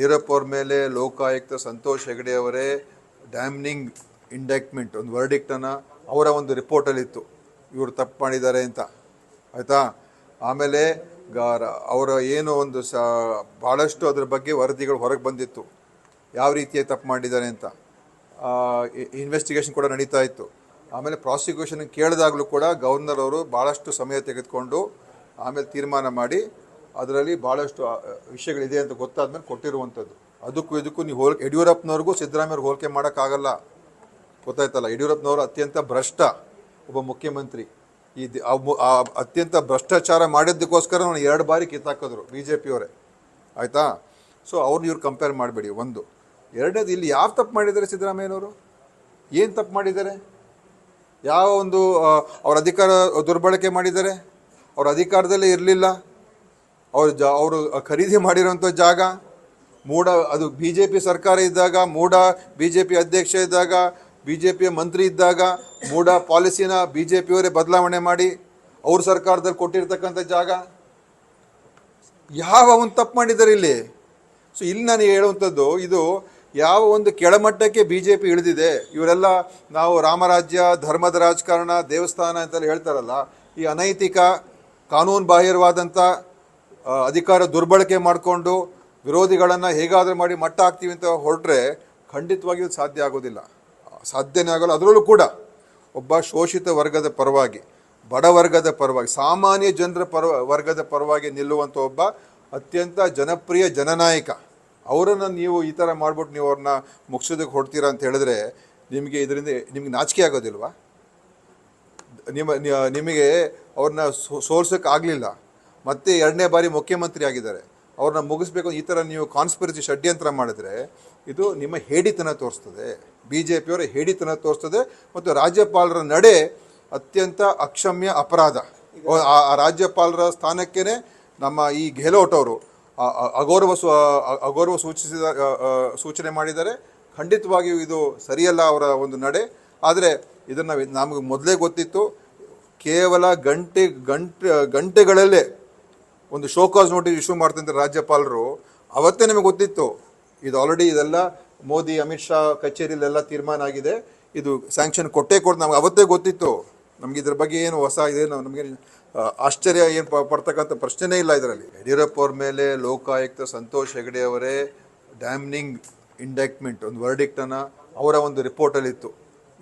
ಯಡಿಯೂರಪ್ಪ ಅವ್ರ ಮೇಲೆ ಲೋಕಾಯುಕ್ತ ಸಂತೋಷ್ ಹೆಗಡೆ ಅವರೇ ಡ್ಯಾಮ್ನಿಂಗ್ ಇಂಡೆಕ್ಮೆಂಟ್ ಒಂದು ವರ್ಡಿಕ್ಟನ್ನು ಅವರ ಒಂದು ರಿಪೋರ್ಟಲ್ಲಿತ್ತು ಇವರು ತಪ್ಪು ಮಾಡಿದ್ದಾರೆ ಅಂತ. ಆಯಿತಾ? ಆಮೇಲೆ ಅವರ ಏನು ಒಂದು ಸ ಭಾಳಷ್ಟು ಅದ್ರ ಬಗ್ಗೆ ವರದಿಗಳು ಹೊರಗೆ ಬಂದಿತ್ತು. ಯಾವ ರೀತಿಯ ತಪ್ಪು ಮಾಡಿದ್ದಾರೆ ಅಂತ. ಇನ್ವೆಸ್ಟಿಗೇಷನ್ ಕೂಡ ನಡೀತಾ ಇತ್ತು. ಆಮೇಲೆ ಪ್ರಾಸಿಕ್ಯೂಷನ್ ಕೇಳಿದಾಗಲೂ ಕೂಡ ಗವರ್ನರ್ ಅವರು ಭಾಳಷ್ಟು ಸಮಯ ತೆಗೆದುಕೊಂಡು ಆಮೇಲೆ ತೀರ್ಮಾನ ಮಾಡಿ ಅದರಲ್ಲಿ ಭಾಳಷ್ಟು ವಿಷಯಗಳಿದೆ ಅಂತ ಗೊತ್ತಾದ್ಮೇಲೆ ಕೊಟ್ಟಿರುವಂಥದ್ದು. ಅದಕ್ಕೂ ಇದಕ್ಕೂ ನೀವು ಹೋಲ್, ಯಡಿಯೂರಪ್ಪನವ್ರಿಗೂ ಸಿದ್ದರಾಮಯ್ಯವ್ರಿಗೆ ಹೋಲಿಕೆ ಮಾಡೋಕ್ಕಾಗಲ್ಲ. ಗೊತ್ತಾಯ್ತಲ್ಲ, ಯಡಿಯೂರಪ್ಪನವರು ಅತ್ಯಂತ ಭ್ರಷ್ಟ ಒಬ್ಬ ಮುಖ್ಯಮಂತ್ರಿ. ಈ ಅತ್ಯಂತ ಭ್ರಷ್ಟಾಚಾರ ಮಾಡಿದ್ದಕ್ಕೋಸ್ಕರ ನಾನು ಎರಡು ಬಾರಿ ಕಿತ್ತಾಕಿದ್ರು ಬಿ ಜೆ ಪಿಯವರೇ ಆಯಿತಾ? ಸೊ ಅವ್ರನ್ನ ಇವ್ರು ಕಂಪೇರ್ ಮಾಡಬೇಡಿ, ಒಂದು. ಎರಡನೇದು, ಇಲ್ಲಿ ಯಾವ ತಪ್ಪು ಮಾಡಿದ್ದಾರೆ ಸಿದ್ದರಾಮಯ್ಯನವರು? ಏನು ತಪ್ಪು ಮಾಡಿದ್ದಾರೆ? ಯಾವ ಒಂದು ಅವ್ರ ಅಧಿಕಾರ ದುರ್ಬಳಕೆ ಮಾಡಿದ್ದಾರೆ? ಅವ್ರ ಅಧಿಕಾರದಲ್ಲೇ ಇರಲಿಲ್ಲ? ಅವ್ರು ಜ, ಅವರು ಖರೀದಿ ಮಾಡಿರೋಂಥ ಜಾಗ, ಮೂಡ, ಅದು ಬಿ ಜೆ ಪಿ ಸರ್ಕಾರ ಇದ್ದಾಗ ಮೂಡ ಬಿ ಜೆ ಪಿ ಅಧ್ಯಕ್ಷ ಇದ್ದಾಗ ಬಿ ಜೆ ಪಿಯ ಮಂತ್ರಿ ಇದ್ದಾಗ ಮೂಡ ಪಾಲಿಸಿನ ಬಿ ಜೆ ಪಿಯವರೇ ಬದಲಾವಣೆ ಮಾಡಿ ಅವ್ರ ಸರ್ಕಾರದಲ್ಲಿ ಕೊಟ್ಟಿರ್ತಕ್ಕಂಥ ಜಾಗ. ಯಾವ ಒಂದು ತಪ್ಪು ಮಾಡಿದ್ದಾರೆ ಇಲ್ಲಿ? ಸೊ ಇಲ್ಲಿ ನಾನು ಹೇಳುವಂಥದ್ದು, ಇದು ಯಾವ ಒಂದು ಕೆಳಮಟ್ಟಕ್ಕೆ ಬಿ ಜೆ ಪಿ ಇಳಿದಿದೆ, ಇವರೆಲ್ಲ ನಾವು ರಾಮರಾಜ್ಯ, ಧರ್ಮದ ರಾಜಕಾರಣ, ದೇವಸ್ಥಾನ ಅಂತೆಲ್ಲ ಹೇಳ್ತಾರಲ್ಲ, ಈ ಅನೈತಿಕ, ಕಾನೂನು ಬಾಹಿರವಾದಂಥ ಅಧಿಕಾರ ದುರ್ಬಳಕೆ ಮಾಡಿಕೊಂಡು ವಿರೋಧಿಗಳನ್ನು ಹೇಗಾದರೂ ಮಾಡಿ ಮಟ್ಟ ಹಾಕ್ತೀವಿ ಅಂತ ಹೊರಟ್ರೆ ಖಂಡಿತವಾಗಿಯೂ ಸಾಧ್ಯ ಆಗೋದಿಲ್ಲ. ಸಾಧ್ಯನೇ ಆಗೋಲ್ಲ. ಅದರಲ್ಲೂ ಕೂಡ ಒಬ್ಬ ಶೋಷಿತ ವರ್ಗದ ಪರವಾಗಿ ಬಡವರ್ಗದ ಪರವಾಗಿ, ಸಾಮಾನ್ಯ ಜನರ ಪರ, ವರ್ಗದ ಪರವಾಗಿ ನಿಲ್ಲುವಂಥ ಒಬ್ಬ ಅತ್ಯಂತ ಜನಪ್ರಿಯ ಜನನಾಯಕ, ಅವರನ್ನು ನೀವು ಈ ಥರ ಮಾಡ್ಬಿಟ್ಟು ನೀವು ಅವ್ರನ್ನ ಮುಗಿಸೋದಕ್ಕೆ ಹೊಡ್ತೀರಾ ಅಂತ ಹೇಳಿದ್ರೆ ನಿಮಗೆ ಇದರಿಂದ ನಿಮ್ಗೆ ನಾಚಿಕೆ ಆಗೋದಿಲ್ವಾ? ನಿಮ್ಮ ನಿಮಗೆ ಅವ್ರನ್ನ ಸೋರ್ಸೋಕ್ಕಾಗಲಿಲ್ಲ ಮತ್ತೆ ಎರಡನೇ ಬಾರಿ ಮುಖ್ಯಮಂತ್ರಿ ಆಗಿದ್ದಾರೆ. ಅವ್ರನ್ನ ಮುಗಿಸ್ಬೇಕು ಈ ಥರ ನೀವು ಕಾನ್ಸ್ಪಿರಸಿ ಷಡ್ಯಂತ್ರ ಮಾಡಿದ್ರೆ ಇದು ನಿಮ್ಮ ಹೇಡಿತನ ತೋರಿಸ್ತದೆ. ಬಿ ಜೆ ಪಿಯವರ ಹೇಡಿತನ ತೋರಿಸ್ತದೆ ಮತ್ತು ರಾಜ್ಯಪಾಲರ ನಡೆ ಅತ್ಯಂತ ಅಕ್ಷಮ್ಯ ಅಪರಾಧ. ಆ- ರಾಜ್ಯಪಾಲರ ಸ್ಥಾನಕ್ಕೇ ನಮ್ಮ ಈ ಗೆಹ್ಲೋಟ್ ಅವರು ಅಗೌರವ ಸು ಅಗೌರವ ಸೂಚಿಸಿದ ಸೂಚನೆ ಮಾಡಿದ್ದಾರೆ. ಖಂಡಿತವಾಗಿಯೂ ಇದು ಸರಿಯಲ್ಲ ಅವರ ಒಂದು ನಡೆ. ಆದರೆ ಇದನ್ನು ನಮಗೆ ಮೊದಲೇ ಗೊತ್ತಿತ್ತು. ಕೇವಲ ಗಂಟೆ ಗಂಟೆ ಗಂಟೆಗಳಲ್ಲೇ ಒಂದು ಶೋಕಾಸ್ ನೋಟಿಸ್ ಇಶ್ಯೂ ಮಾಡ್ತಂತ ರಾಜ್ಯಪಾಲರು, ಅವತ್ತೇ ನಿಮಗೆ ಗೊತ್ತಿತ್ತು, ಇದು ಆಲ್ರೆಡಿ ಇದೆಲ್ಲ ಮೋದಿ, ಅಮಿತ್ ಶಾ ಕಚೇರಿಲೆಲ್ಲ ತೀರ್ಮಾನ ಆಗಿದೆ, ಇದು ಸ್ಯಾಂಕ್ಷನ್ ಕೊಟ್ಟೇ ಕೊಟ್ಟು ನಮ್ಗೆ ಅವತ್ತೇ ಗೊತ್ತಿತ್ತು. ನಮ್ಗೆ ಇದ್ರ ಬಗ್ಗೆ ಏನು ಹೊಸ ಇದೆ ನಮಗೆ ಆಶ್ಚರ್ಯ ಏನು ಪಡ್ತಕ್ಕಂಥ ಪ್ರಶ್ನೆನೇ ಇಲ್ಲ ಇದರಲ್ಲಿ. ಯಡಿಯೂರಪ್ಪ ಅವ್ರ ಮೇಲೆ ಲೋಕಾಯುಕ್ತ ಸಂತೋಷ್ ಹೆಗಡೆ ಅವರೇ ಡ್ಯಾಮ್ನಿಂಗ್ ಇಂಡಕ್ಟ್ಮೆಂಟ್ ಒಂದು ವರ್ಡಿಕ್ಟನ್ನು ಅವರ ಒಂದು ರಿಪೋರ್ಟಲ್ಲಿತ್ತು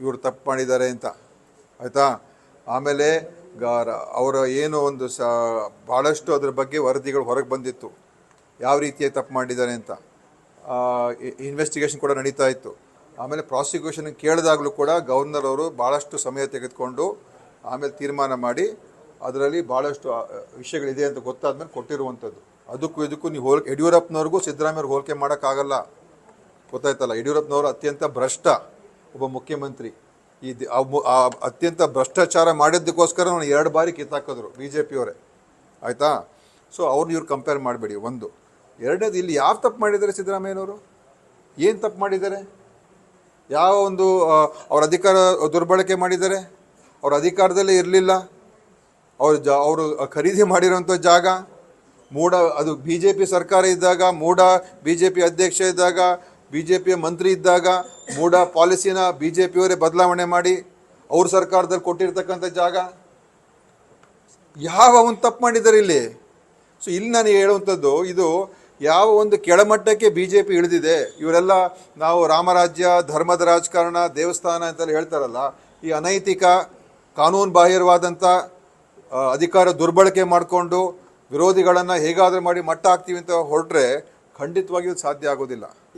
ಇವರು ತಪ್ಪು ಮಾಡಿದ್ದಾರೆ ಅಂತ. ಆಯಿತಾ? ಆಮೇಲೆ ಅವರ ಏನು ಒಂದು ಸ ಭಾಳಷ್ಟು ಅದ್ರ ಬಗ್ಗೆ ವರದಿಗಳು ಹೊರಗೆ ಬಂದಿತ್ತು. ಯಾವ ರೀತಿಯ ತಪ್ಪು ಮಾಡಿದ್ದಾರೆ ಅಂತ. ಇನ್ವೆಸ್ಟಿಗೇಷನ್ ಕೂಡ ನಡೀತಾ ಇತ್ತು. ಆಮೇಲೆ ಪ್ರಾಸಿಕ್ಯೂಷನ್ ಕೇಳಿದಾಗಲೂ ಕೂಡ ಗವರ್ನರ್ ಅವರು ಭಾಳಷ್ಟು ಸಮಯ ತೆಗೆದುಕೊಂಡು ಆಮೇಲೆ ತೀರ್ಮಾನ ಮಾಡಿ ಅದರಲ್ಲಿ ಭಾಳಷ್ಟು ವಿಷಯಗಳಿದೆ ಅಂತ ಗೊತ್ತಾದ್ಮೇಲೆ ಕೊಟ್ಟಿರುವಂಥದ್ದು. ಅದಕ್ಕೂ ಇದಕ್ಕೂ ನೀವು ಹೋಲ್, ಯಡಿಯೂರಪ್ಪನವ್ರಿಗೂ ಸಿದ್ದರಾಮಯ್ಯವ್ರಿಗೆ ಹೋಲಿಕೆ ಮಾಡೋಕ್ಕಾಗಲ್ಲ. ಗೊತ್ತಾಯ್ತಲ್ಲ, ಯಡಿಯೂರಪ್ಪನವರು ಅತ್ಯಂತ ಭ್ರಷ್ಟ ಒಬ್ಬ ಮುಖ್ಯಮಂತ್ರಿ. ಈ ಅತ್ಯಂತ ಭ್ರಷ್ಟಾಚಾರ ಮಾಡಿದ್ದಕ್ಕೋಸ್ಕರ ನಾನು ಎರಡು ಬಾರಿ ಕಿತ್ತಾಕಿದ್ರು ಬಿ ಜೆ ಪಿಯವರೇ ಆಯಿತಾ? ಸೊ ಅವ್ರನ್ನ ಇವ್ರು ಕಂಪೇರ್ ಮಾಡಬೇಡಿ, ಒಂದು. ಎರಡನೇದು, ಇಲ್ಲಿ ಯಾವ ತಪ್ಪು ಮಾಡಿದ್ದಾರೆ ಸಿದ್ದರಾಮಯ್ಯನವರು? ಏನು ತಪ್ಪು ಮಾಡಿದ್ದಾರೆ? ಯಾವ ಒಂದು ಅವ್ರ ಅಧಿಕಾರ ದುರ್ಬಳಕೆ ಮಾಡಿದ್ದಾರೆ? ಅವರ ಅಧಿಕಾರದಲ್ಲೇ ಇರಲಿಲ್ಲ? ಅವ್ರು ಜ, ಅವರು ಖರೀದಿ ಮಾಡಿರೋಂಥ ಜಾಗ? ಮೂಡ, ಅದು ಬಿ ಜೆ ಪಿ ಸರ್ಕಾರ ಇದ್ದಾಗ, ಮೂಡ ಬಿ ಜೆ ಪಿ ಅಧ್ಯಕ್ಷ ಇದ್ದಾಗ ಬಿ ಜೆ ಪಿಯ ಮಂತ್ರಿ ಇದ್ದಾಗ ಮೂಡ ಪಾಲಿಸಿನ ಬಿ ಜೆ ಪಿಯವರೇ ಬದಲಾವಣೆ ಮಾಡಿ ಅವ್ರ ಸರ್ಕಾರದಲ್ಲಿ ಕೊಟ್ಟಿರ್ತಕ್ಕಂಥ ಜಾಗ. ಯಾವ ಒಂದು ತಪ್ಪು ಮಾಡಿದ್ದಾರೆ ಇಲ್ಲಿ? ಸೊ ಇಲ್ಲಿ ನಾನು ಹೇಳುವಂಥದ್ದು, ಇದು ಯಾವ ಒಂದು ಕೆಳಮಟ್ಟಕ್ಕೆ ಬಿ ಜೆ ಪಿ ಇಳಿದಿದೆ, ಇವರೆಲ್ಲ ನಾವು ರಾಮರಾಜ್ಯ, ಧರ್ಮದ ರಾಜಕಾರಣ, ದೇವಸ್ಥಾನ ಅಂತೆಲ್ಲ ಹೇಳ್ತಾರಲ್ಲ, ಈ ಅನೈತಿಕ ಕಾನೂನು ಬಾಹಿರವಾದಂಥ ಅಧಿಕಾರ ದುರ್ಬಳಕೆ ಮಾಡಿಕೊಂಡು ವಿರೋಧಿಗಳನ್ನು ಹೇಗಾದರೂ ಮಾಡಿ ಮಟ್ಟ ಹಾಕ್ತೀವಿ ಅಂತ ಹೊರಟ್ರೆ ಖಂಡಿತವಾಗಿಯೂ ಸಾಧ್ಯ ಆಗೋದಿಲ್ಲ.